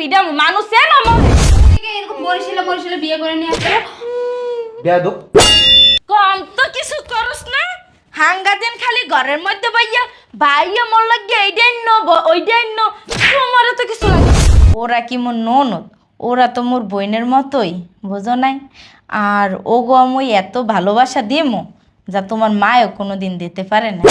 ফিডাম মানুষ থেকে এরকম বরিশালে বরিশালে বিয়ে করে নিয়ে আসছে বেয়াদব কম তো কিছু করস না। হাঙ্গা দিন খালি ঘরের মধ্যে বাইয়া। ভাইয়া মোর লাগে এইটাই ন ওইটাই ন। তোমার তো কিছু লাগে। না। ওরা কি মোর ননদ? ওরা তো মোর বইনের মতোই বোঝো নাই? আর ও গো আমি এত ভালোবাসা দিমো যা তোমার মায়ও কোনোদিন দিতে পারে না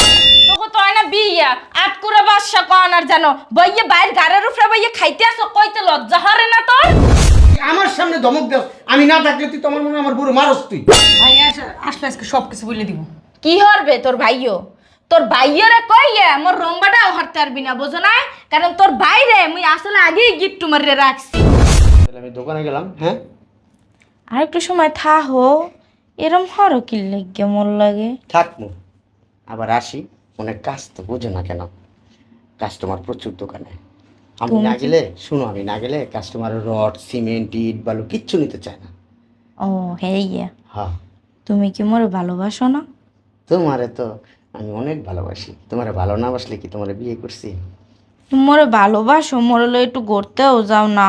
তোকে তো হয় না বিয়া? আট করে বাসা কন আর জানো? বইয়ে বাইর গাড়ের উপরে বইয়ে খাইতে আসো কইতে লজ্জা হরে না তোর? আমার সামনে ধমক দেও আমি না থাকলে তুই তোমার মনে আমার বুড়ো মারস তুই। ভাই আস- আসলে আজকে সব কিছু বলে দিব। কি হরবে তোর ভাইও? তোর ভাইয়েরে কইয়ে মোর রম্বাটা হরতে পারবি না বুঝো না কারণ তোর বাইরে মুই আসলে আগেই গিফট মারিয়ে রাখছি। তাহলে আমি দোকানে গেলাম হ্যাঁ? আর একটু সময় থাহো এরম হর কি লাগে মোর লাগে। থাকব আবার আসি। অনেক কাজ তো বোঝো না কেন? কাস্টমার প্রচুর দোকানে। আমি না গেলে শুনো আমি না গেলে কাস্টমার রড সিমেন্ট ইট বালু কিচ্ছু নিতে চায় না। ও হেইয়া হ্যাঁ। তুমি কি মোর ভালোবাসো না? তোমারে তো আমি অনেক ভালোবাসি। তোমারে ভালো না বাসলে কি তোমারে বিয়ে করছি? মোরে ভালোবাসো মোরে লো একটু গড়তেও যাও না।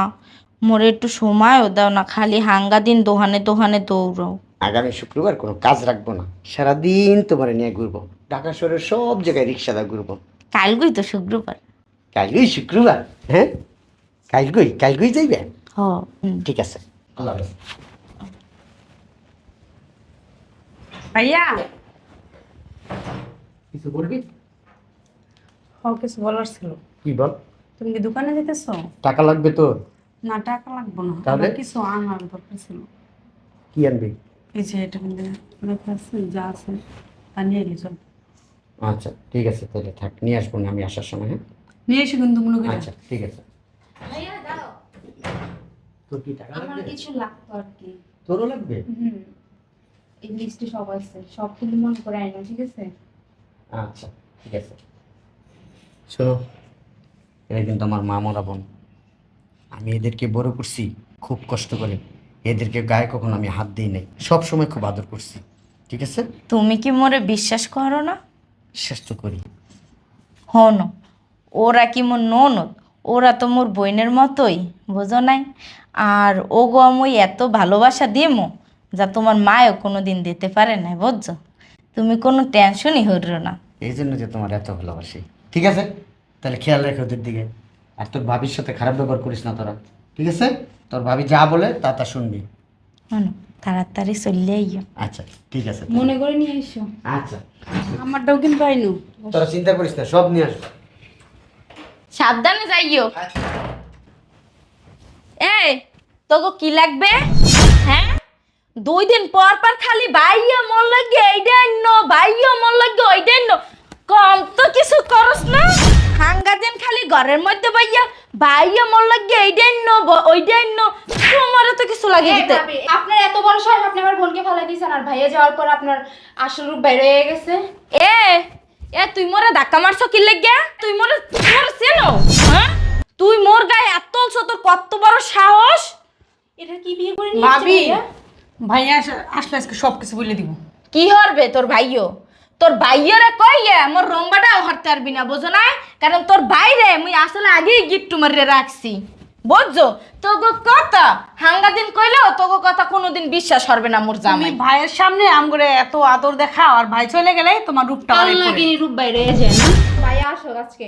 মোরে একটু সময়ও দাও না খালি হাঙ্গা দিন দোহানে দোহানে দৌড়াও। আগামী শুক্রবার কোনো কাজ রাখব না। সারাদিন তোমারে নিয়ে ঘুরবো। ঢাকা শহরের সব জায়গায় রিক্সাদা ঘুরবো কালগুই তো শুক্রবার। কালগুই শুক্রবার হ্যাঁ? কালগুই কালগুই যাইবে? হ। হুম। ঠিক আছে। আল্লাহ ভাইয়া? কিছু বলবি? হ কিছু বলার ছিল। কি বল? তুমি কি দোকানে যেতেছো? টাকা লাগবে তোর। না টাকা লাগবে না। তাহলে? কিছু আনার দরকার ছিল। কি আনবি? এই যে এটা কিন্তু যা আছে তা নিয়ে চল। আচ্ছা ঠিক আছে তাহলে থাক নিয়ে আসব না আমি আসার সময় হ্যাঁ? নিয়ে এসে কিন্তু মনে আচ্ছা ঠিক আছে। ভাইয়া দাও তোর কি টাকা আমার লাগবে? কিছু লাগতো আর কি। তোরও লাগবে? হুম। এই লিস্টে সব আছে। সব কিন্তু মনে করে আইনো ঠিক আছে? আচ্ছা ঠিক আছে। শোনো এরা কিন্তু আমার মামরা বোন। আমি এদেরকে বড় করছি খুব কষ্ট করে। এদেরকে গায়ে কখনো আমি হাত দিই নাই। সব সময় খুব আদর করছি ঠিক আছে? তুমি কি মোরে বিশ্বাস করো না? বিশ্বাস তো করি। হন ওরা কি মোর ননদ ওরা তো মোর বইনের মতোই বোঝো নাই? আর ও গো আমি এত ভালোবাসা দিমো যা তোমার মায়ও কোনো দিন দিতে পারে না বুঝছ? তুমি কোনো টেনশনই হইল না। এই জন্য যে তোমার এত ভালোবাসি। ঠিক আছে? তাহলে খেয়াল রেখে ওদের দিকে। আর তোর ভাবির সাথে খারাপ ব্যবহার করিস না তোরা। ঠিক আছে? তোর ভাবি যা বলে তা তা শুনবি। হন। তাড়াতাড়ি চললে আইও। আচ্ছা ঠিক আছে মনে করে নিয়ে এসো আচ্ছা। আমারটাও কিন্তু আইনু তোরা চিন্তা করিস না সব নিয়ে আসব। সাবধানে যাইও। এই তোকে কি লাগবে? হ্যাঁ? দুই দিন পর পর খালি ভাইয়া মন লাগে এইটা ন ভাইয়া মন লাগে ওইটা ন কম তো কিছু করস না। হাঙ্গা দিন খালি ঘরের মধ্যে ভাইয়া ভাইয়া মন লাগে এইটা ন ওইটা ন তোমার কিছু লাগে দিতে। আপনার এত বড় সাহেব আপনি আমার বোনকে ফেলাই দিয়েছেন আর ভাইয়া যাওয়ার পর আপনার আসল রূপ বের হয়ে গেছে। এ এ তুই মোরে ধাক্কা মারছ কি লাগে তুই মোরে মোর চেনো? হ্যাঁ? তুই মোর গায়ে এত তোর কত বড় সাহস? এটা কি বিয়ে করে নিয়ে ভাবি ভাইয়া? ভাইয়া আসলে আজকে সব কিছু বলে দিব। কি হরবে তোর ভাইও তোর ভাইয়েরে কইয়ে মোর রম্বাটা হরতে পারবি না বুঝো না কারণ তোর বাইরে মুই আসলে আগেই গিফট মারিয়ে রাখছি। বুঝছ? তোগো কথা। হাঙ্গা দিন কইলেও তোগো কথা কোনোদিন বিশ্বাস হবে না মোর জামাই। তুমি ভাইয়ের সামনে আমগরে এত আদর দেখা আর ভাই চলে গেলে তোমার রূপটা অনেক পড়ে। নাকি রূপ বাইরে হয়ে যায় না ভাইয়া আসো আজকে।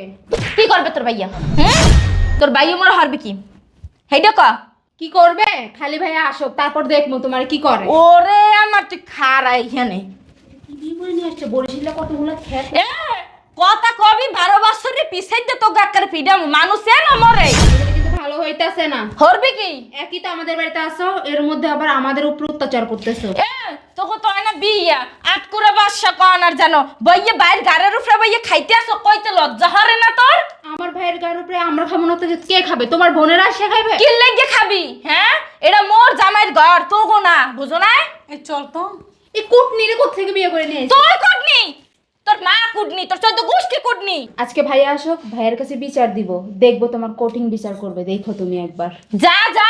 কি করবে তোর ভাইয়া? হুম তোর ভাইও মোর হরবে কি? হেইটা ক? কি করবে? খালি ভাইয়া আসো তারপর দেখব তোমার কি করে। ওরে আমার তুই খারা এখানে। কি করে নিয়ে আসছে? বরিশালে কতগুলো খেত? কথা কবি বারো বছরের পিছাইতে তো গাক্কার ফিডাম মানুষ এন মরে। হইতাছে না। হরবে কি? একই তো আমাদের বাড়িতে আসো এর মধ্যে আবার আমাদের উপর অত্যাচার করতেছো। এ তোকে তো না বিয়া আট করে বাসা কন আর জানো বইয়ে বাইর গাড়ির উপরে বইয়ে খাইতে আসো কইতে লজ্জা হরে না তোর? আমার ভাইয়ের গায়ের উপরে আমরা খাব না তো কে খাবে? তোমার বোনেরা সে খাবে কি লেগে খাবি হ্যাঁ? এটা মোর জামাইয়ের ঘর তো গো না বুঝো না? এই চল তো। এই কুটনিরে কোথা থেকে বিয়ে করে নিয়ে? তোর কুটনি? তোর মা কুটনি তোর চোদ্দ গোষ্ঠী কুটনি। আজকে ভাইয়া আসো ভাইয়ের কাছে বিচার দিব। দেখব তোমার কোটিং বিচার করবে দেখো তুমি একবার। যা যা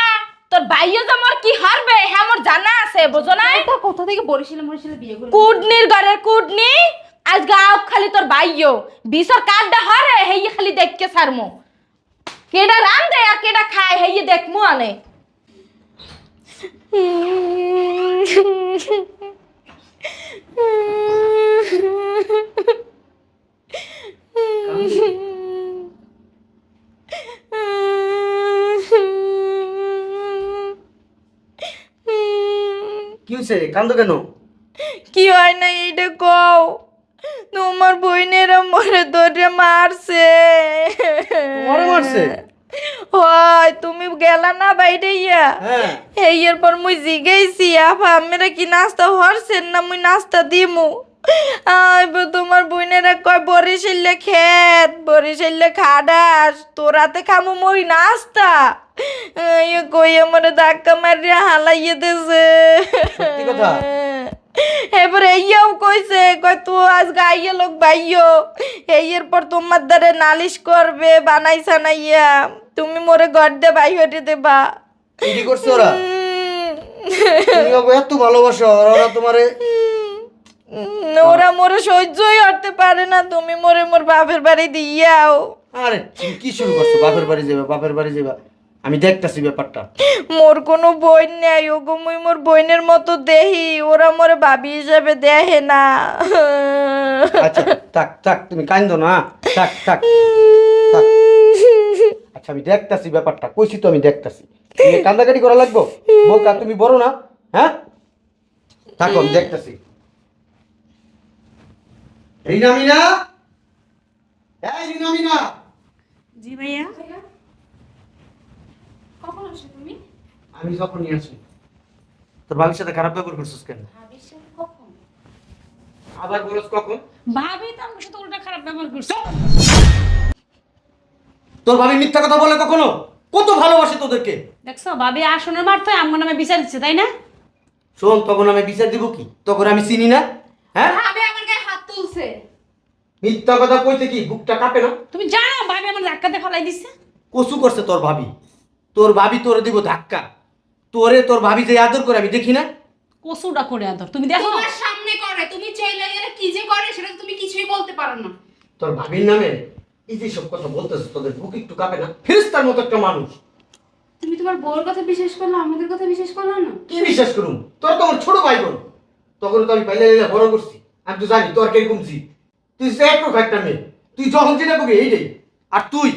তোর বাইয়ে যে মোর কি হারবে হ্যাঁ মোর জানা আছে বুঝো না এটা কোথা থেকে বরিশালে মরিশালে বিয়ে করে কুডনির ঘরের কুডনি আজ গাও খালি তোর বাইও বিসর কার্ডটা হারে হেই খালি দেখকে সারমো কেডা রান দেয় আর কেডা খায় হেয়ে দেখ মু আনে। কি হয়েছে কান্দো কেন? কি হয় না এইটা কও? তোমার বইনেরা মরে ধরে মারছে। মারছে? হয় তুমি গেলা না বাইরে ইয়া? হ্যাঁ। এই এরপর মুই জিগেইছি আপা আমরা কি নাস্তা হরছেন না মুই নাস্তা দিমু? আইব তোমার বইনেরা কয় বরিশালে খেত বরিশালে খাডাস তোরাতে খামু মই নাস্তা। ইয়ে কই আমার ধাক্কা মারিয়া হালাইয়ে দেছে। সত্যি কথা? এবারে এইয়াও কইছে কয় তুই আজ গাইয়ে লোক বাইও এই এরপর তোমার দ্বারে নালিশ করবে বানাই সানাইয়া তুমি মোরে ঘর দে দেবা। কি করছে ওরা? তুমি ওকে এত ভালোবাসো আর ওরা তোমারে ওরা মোরে সহ্যই করতে পারে না। তুমি মোরে মোর বাপের বাড়ি দিয়াও আরে তুমি কি শুরু করছ? বাপের বাড়ি যাবে বাপের বাড়ি যাবে আমি দেখতাছি ব্যাপারটা। মোর কোনো বই নেই ওগো মুই মোর বইনের মতো দেহি। ওরা মোরে ভাবি হিসাবে দেহে না। আচ্ছা থাক থাক তুমি কান্দো না। থাক থাক। আচ্ছা আমি দেখতাছি ব্যাপারটা কইছি তো আমি দেখতাছি। কান্দাকাটি করা লাগবো? বোকা তুমি বড় না হ্যাঁ? থাকো আমি দেখতাছি। মিনা? এই জি ভাইয়া। কখন আসো তুমি? আমি আসি তোর ভাবির সাথে খারাপ ব্যবহার করছিস কেন? কখন? আবার বলছ কখন? ভাবি তো আমার সাথে উল্টা খারাপ ব্যবহার করছে। তোর ভাবি মিথ্যা কথা বলে কখনো? কত ভালোবাসে তোদেরকে? দেখছ ভাবি আসনের মারতে আমার নামে বিচার দিচ্ছে তাই না? শোন তখন আমি বিচার দিব কি? তখন আমি চিনি না হ্যাঁ? ভাবি আমার গায়ে হাত তুলছে। মিথ্যা কথা কইতে কি বুকটা কাঁপে না? তুমি জানো ভাবি আমার ধাক্কাতে ফলাই দিচ্ছে? কসু করছে তোর ভাবি। তোর ভাবি তোরে দিব ধাক্কা। তোরে তোর ভাবি যে আদর করে আমি দেখি না? কসুটা করে আদর তুমি দেখো। তোমার সামনে করে তুমি চাইলে গেলে কি যে করে সেটা তুমি কিছুই বলতে পারো না। তোর ভাবির নামে এই যে সব কথা বলতেছে তোদের বুক একটু কাঁপে না? ফেরিস্তার মতো একটা মানুষ। তুমি তোমার বউর কথা বিশ্বাস করলে আমাদের কথা বিশ্বাস করলে না? কি বিশ্বাস করুম? তোর তো আমার ছোট ভাই বোন তখন তো আমি পাইলে বড় করছি। আমি তো জানি তোর কীরকম জি তুই সে একটু একটা মেয়ে। তুই যখন যেটা করবি এইটাই। আর তুই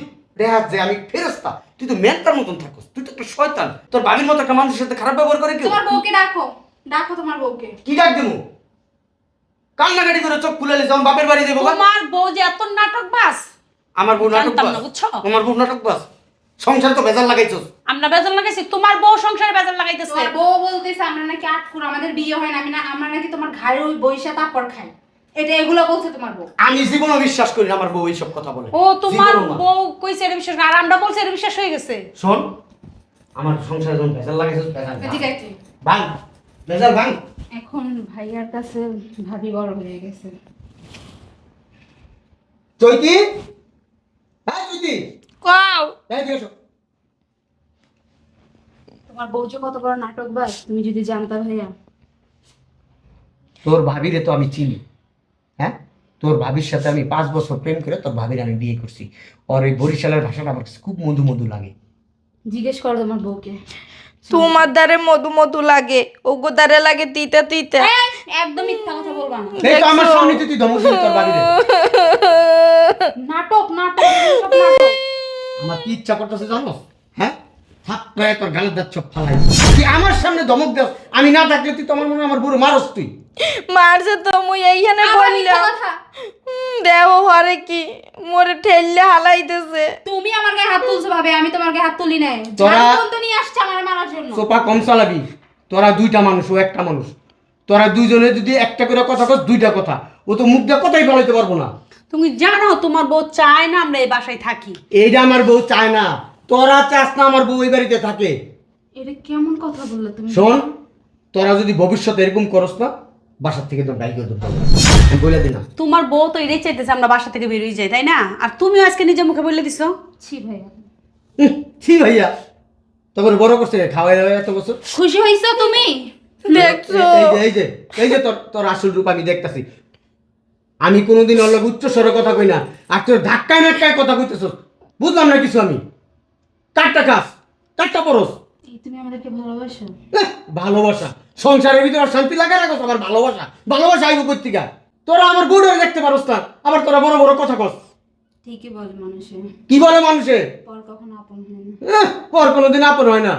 রেহাত যে আমি ফেরস্তা তুই তো মেন্টার মতন থাকস। তুই তো একটা শয়তান। তোর ভাবির মতো একটা মানুষের সাথে খারাপ ব্যবহার করে কেউ? তোমার বউকে ডাকো। ডাকো তোমার বউকে। কি ডাক দেবো কান্নাকাটি করে চোখ খুলে যেমন বাপের বাড়ি দেবো। তোমার বউ যে এত নাটক বাস আমার বউ নাটক জানতাম না, বুঝছ? আমার বউ নাটক বাস সংসার তো বেজাল লাগাইছস। আমরা বেজাল লাগাইছি তোমার বউ সংসারে বেজাল লাগাইতেছে। তোমার বউ বলতেছে আমরা নাকি আটকুর আমাদের বিয়ে হয় না আমি না আমরা নাকি তোমার ঘাড়ে ওই বইসা তাপর খাই। এটা এগুলো বলছে তোমার বউ। আমি জীবনও বিশ্বাস করি না আমার বউ এইসব কথা বলে। ও তোমার জীবনেও না। বউ কইছে এটা বিশ্বাস আর আমরা বলছি এটা বিশ্বাস হয়ে গেছে। শোন আমার সংসারে যখন ভেজাল লাগাইছস ভেজাল ঠিক আছে ভাঙ ভেজাল ভাঙ। এখন ভাইয়ার কাছে ভাবি বড় হয়ে গেছে। চৈতি কও। এই দিকে তোমার বউ যে কত বড় নাটক বাস তুমি যদি জানতা ভাইয়া। তোর ভাবিরে তো আমি চিনি হ্যাঁ? তোর ভাবির সাথে আমি পাঁচ বছর প্রেম করে তোর ভাবির আমি বিয়ে করছি। আর এই বরিশালের ভাষাটা আমার কাছে খুব মধু মধু লাগে। জিজ্ঞেস করো তোমার বউকে। তোমার দ্বারে মধু মধু লাগে ওগো দ্বারে লাগে তিতা তিতা। একদম মিথ্যা কথা বলবা না। এই তো আমার সামনে তুই ধমক দিলি তোর ভাবিরে। নাটক নাটক। আমার কি ইচ্ছা করতেছে জানো? হ্যাঁ? তোর গালের দাঁত চপ ফালাই তুই আমার সামনে ধমক দেস আমি না থাকলে তুই তো আমার মনে আমার বুড়ো মারস তুই। মারছে তো মুই এইখানে বললাম। দেও হরে কি? মোরে ঠেললে হালাইতেছে। তুমি আমার গায়ে হাত তুলছো ভাবে আমি তোমার গায়ে হাত তুলি নাই। তোরা- তো নিয়ে আসছে আমার মারার জন্য। সোপা কম চালাবি। তোরা দুইটা মানুষ ও একটা মানুষ। তোরা দুইজনে যদি একটা করে কথা কস দুইটা কথা। ও তো মুখ দিয়ে কথাই বলাইতে পারব না। তুমি জানো তোমার বউ চায় না আমরা এই বাসায় থাকি। এইটা আমার বউ চায় না। তোরা চাস না আমার বউ এই বাড়িতে থাকে। এটা কেমন কথা বললে তুমি? শোন তোরা যদি ভবিষ্যতে এরকম করস না বাসার থেকে তোর বাইক করতে পারব আমি বলে দিলাম। তোমার বউ তো এটাই চাইতেছে আমরা বাসা থেকে বেরিয়ে যাই তাই না? আর তুমিও আজকে নিজের মুখে বলে দিছো। ছি ভাইয়া। হুম, ছি ভাইয়া। তখন বড় করছে খাওয়াই দাওয়াই এত বছর। খুশি হইছো তুমি? দেখছ এই যে এই যে এই যে তোর তোর আসল রূপ আমি দেখতাছি। আমি কোনোদিন অল্প উচ্চ স্বরে কথা কই না। আর তোর ধাক্কায় নাটকায় কথা কইতেছ বুঝলাম না কিছু আমি। কাটটা খাস কাটটা পরস? তুমি আমাদেরকে ভালোবাসো? ভালোবাসা। সংসারের ভিতরে আর শান্তি লাগে না আবার ভালোবাসা? ভালোবাসা আইব পত্রিকা তোরা আমার গুড় দেখতে পারস না। আবার তোরা বড় বড় কথা কস। ঠিকই বল মানুষে। কি বলে মানুষে? পর কখনো আপন হয় না। পর কোনোদিন আপন হয় না।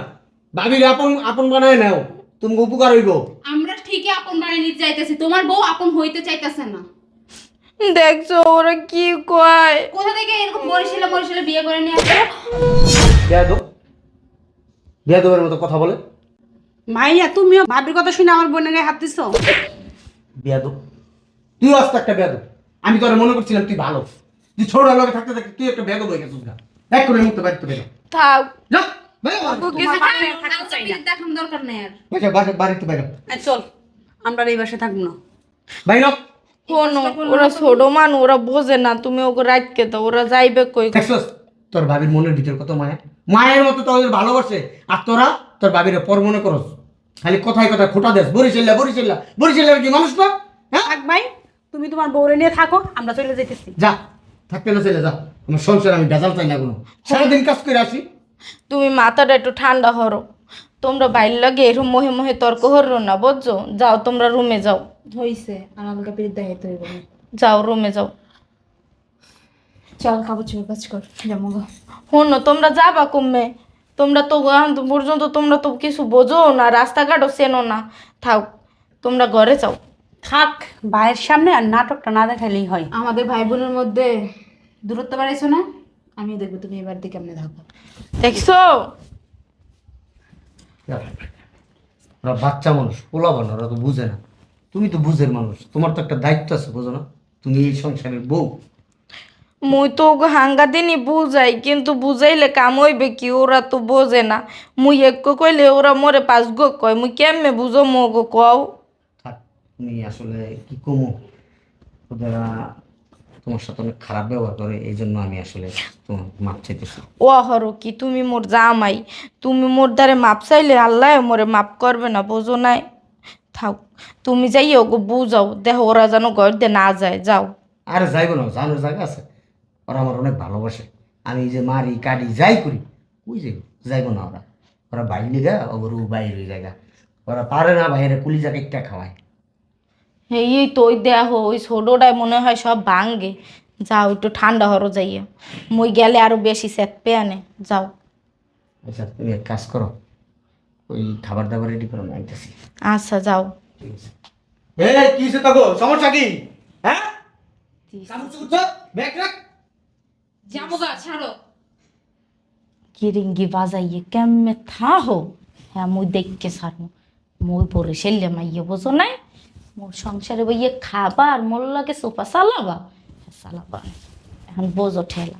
ভাবির আপন আপন বানায় নাও। তুমি উপকার হইব। আমরা ঠিকই আপন বানিয়ে নিতে চাইতেছি। তোমার বউ আপন হইতে চাইতেছে না। দেখছ ওরা কি কয়? কোথা থেকে এরকম বরিশালে বরিশালে বিয়ে করে নিয়ে আসো? বেয়াদব বেয়াদবের মতো কথা বলে। মাইয়া তুমিও ভাবির কথা শুনে আমার বোনের গায়ে হাত দিছো? বেয়াদব তুই আস্তে একটা বেয়াদব। আমি তোর মনে করছিলাম তুই ভালো। তুই ছোট লোকে থাকতে থাকতে তুই একটা বেয়াদব হয়ে গেছিস গা। এক করে মুক্ত বাড়িতে বেরো। থাক। যা না। দরকার নেই আর। বাড়িতে বেরো। এই চল আমরা এই বাসে থাকব না। বাইর ওরা ছোট মান ওরা বোঝে না তুমি ওকে রাখকে দাও ওরা যাইবে কই দেখছস তোর ভাবির মনের ভিতর কত মায়া? মায়ের মতো তোদের ভালোবাসে আর তোরা তোর ভাবির পর মনে করস। খালি কথায় কথায় খোটা দেস বরিশাল্লা বরিশাল্লা বরিশাল্লার কি মানুষ না? হ্যাঁ? থাক ভাই তুমি তোমার বউরে নিয়ে থাকো আমরা চলে যেতেছি যা থাকতে না চলে যা। আমার সংসার আমি বেজাল চাই না কোনো। সারাদিন কাজ করে আসি। তুমি মাথাটা একটু ঠান্ডা হরো তোমরা বাইর লাগে এরকম মোহে মোহে তর্ক হরো না বুঝছ? যাও তোমরা রুমে যাও। হইছে আর আমাকে পিরিত দেখাইতে হইব যাও রুমে যাও। চল কাপড় চোপড় কাজ কর যেমন শোনো তোমরা যাবা কমে তোমরা তো পর্যন্ত তোমরা তো কিছু বোঝো না রাস্তাঘাটও চেনো না। থাক তোমরা ঘরে যাও। থাক ভাইয়ের সামনে আর নাটকটা না দেখালেই হয়। আমাদের ভাই বোনের মধ্যে দূরত্ব বাড়াইছো না? আমি দেখব তুমি এবার দিকে কেমনে থাকো। দেখছ? ওরা বাচ্চা মানুষ পোলাবান ওরা তো বুঝে না। তুমি তো বুঝের মানুষ তোমার তো একটা দায়িত্ব আছে বুঝো না? তুমি এই সংসারের বউ। মুই তো ওকে হাঙ্গা দিনই বুঝাই কিন্তু বুঝাইলে কাম হইবে কি ওরা তো বোঝে না। মুই এক কইলে ওরা মরে পাঁচ গো কয় মুই কেমনে বুঝো মগো কও? থাক তুমি আসলে কি কমো? ওরা তোমার সাথে অনেক খারাপ ব্যবহার করে এই জন্য আমি আসলে তোমার মাপ চাইতেছি। ও হরো কি তুমি মোর জামাই তুমি মোর দ্বারে মাপ চাইলে আল্লাহ মোরে মাপ করবে না বোঝো নাই? থাক তুমি যাই ওগো বুঝাও দেহ ওরা যেন ঘর দিয়ে না যায় যাও। আরে যাইবো না জানোর জায়গা আছে? ওরা আমার অনেক ভালোবাসে। আমি যে মারি কাটি যাই করি ওই যাইব? যাইবো না ওরা। ওরা বাইরে গা ওগুলো বাইরে জায়গা। ওরা পারে না বাইরে কুলিজা কেকটা খাওয়ায়। এই এই তো ওই দেহ ওই ছোটোটায় মনে হয় সব ভাঙ্গে যাও একটু ঠান্ডা হরো যাইয়া মই গেলে আরও বেশি স্যাত পেয়ানে যাও। আচ্ছা তুমি এক কাজ করো ওই খাবার দাবার রেডি করো আমি আইতেছি। আচ্ছা যাও। এই কি হয়েছে তাগো? সমস্যা কি? হ্যাঁ? কামড় চুকুচ্ছ ব্যাগ রাখ। যাব গা ছাড়ো। কিরিঙ্গি বাজাইয়ে কেমনে থাহো? হ্যাঁ মুই দেখকে সারমু মুই পরে সেলে মাইয়ে বোঝো নাই? মোর সংসারে বইয়ে খাবার মোল্লাকে সোফা সালাবা সালাবা এখন বোঝো ঠেলা